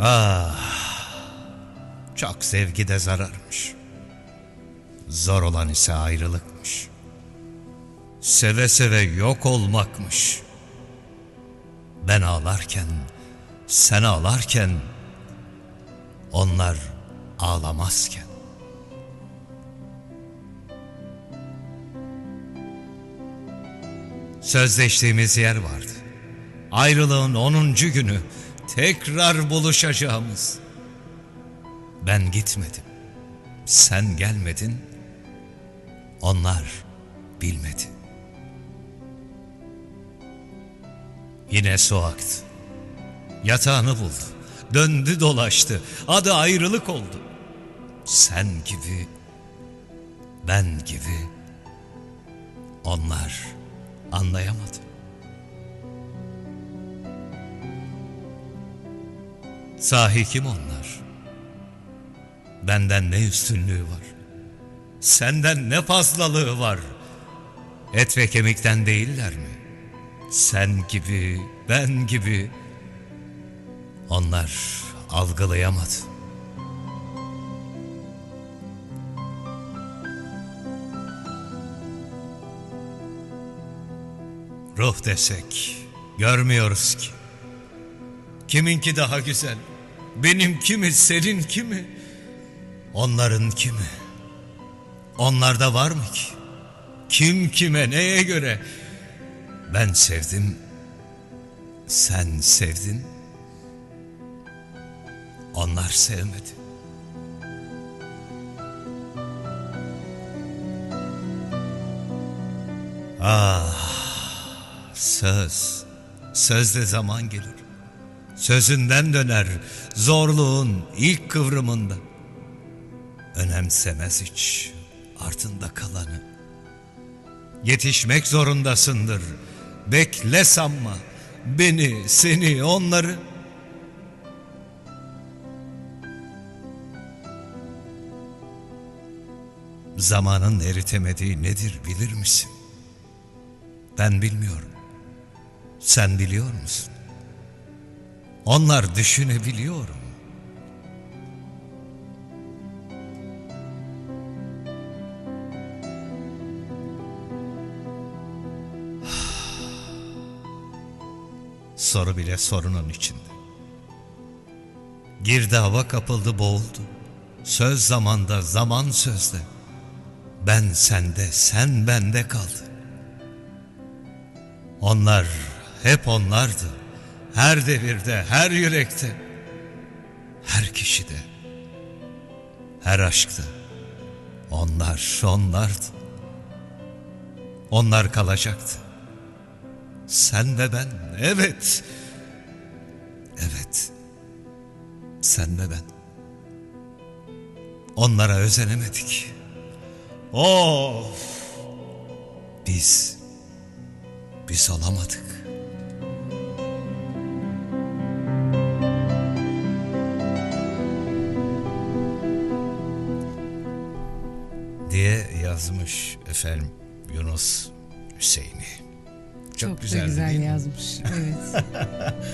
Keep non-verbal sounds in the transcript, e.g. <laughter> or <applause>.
Ah, çok sevgi de zararmış. Zor olan ise ayrılıkmış. Seve seve yok olmakmış. Ben ağlarken, sen ağlarken, onlar ağlamazken. Sözleştiğimiz yer vardı. Ayrılığın 10. günü tekrar buluşacağımız. Ben gitmedim. Sen gelmedin. Onlar bilmedi. Yine su aktı. Yatağını buldu. Döndü dolaştı. Adı ayrılık oldu. Sen gibi, ben gibi onlar anlayamadı. Sahi kim onlar? Benden ne üstünlüğü var? Senden ne fazlalığı var? Et ve kemikten değiller mi? Sen gibi, ben gibi onlar algılayamadı. Ruh desek görmüyoruz ki. Kiminki daha güzel? Benim kimi, senin kimi? Onların kimi? Onlarda var mı ki? Kim kime, neye göre? Ben sevdim, sen sevdin. Onlar sevmedi. Ah, söz, sözde zaman gelir. Sözünden döner zorluğun ilk kıvrımında. Önemsemez hiç ardında kalanı. Yetişmek zorundasındır. Bekle sanma beni, seni, onları. Zamanın eritemediği nedir bilir misin? Ben bilmiyorum. Sen biliyor musun? Onlar düşünebiliyorum. Soru bile sorunun içinde. Girdaba kapıldı boğuldu. Söz zamanda, zaman sözde. Ben sende, sen bende kaldı. Onlar hep onlardı. Her devirde, her yürekte, her kişide, her aşkta. Onlar, onlardı. Onlar kalacaktı. Sen ve ben, evet. Evet. Sen ve ben. Onlara özenemedik. Of! Biz, biz olamadık. Diye yazmış efendim Yunus Hüseyin'i. Çok, Çok güzel, da güzel değil mi? yazmış. Evet. <laughs>